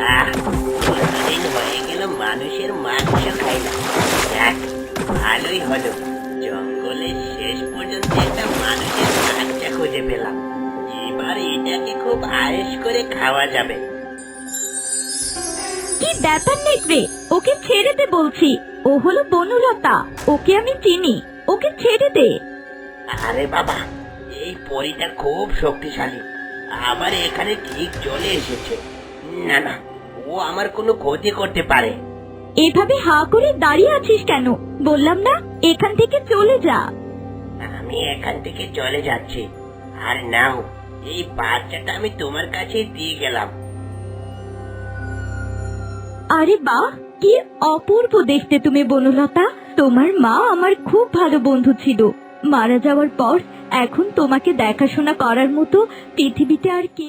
কতদিন হয়ে গেল মানুষের মাংস খাই না ভালোই হলো। জঙ্গলের শেষ পর্যন্ত একটা মানুষের বাচ্চা খুঁজে পেলাম। এবার এটাকে খুব আয়েস করে খাওয়া যাবে। কি ব্যাপার নেকড়ে? ওকে ছেড়ে দে বলছি। ও হলো বনলতা। ওকে আমি চিনি। ওকে ছেড়ে দে। আরে বাবা এই পরিটা খুব শক্তিশালী। আবার এখানে ঠিক চলে এসেছে। না না ও আমার কোনো ক্ষতি করতে পারে। এভাবে হা করে দাঁড়িয়ে আছিস কেন? বললাম না এখান থেকে চলে যা। আমি এখান থেকে চলে যাচ্ছি। আর নাও এই বাচ্চাটা আমি তোমার কাছে দিয়ে গেলাম। আরে বাহ কি অপূর্ব দেখতে তুমি বনলতা। তোমার মা আমার খুব ভালো বন্ধু ছিল। মারা যাওয়ার পর এখন তোমাকে দেখাশোনা করার মতো পৃথিবীতে আর কে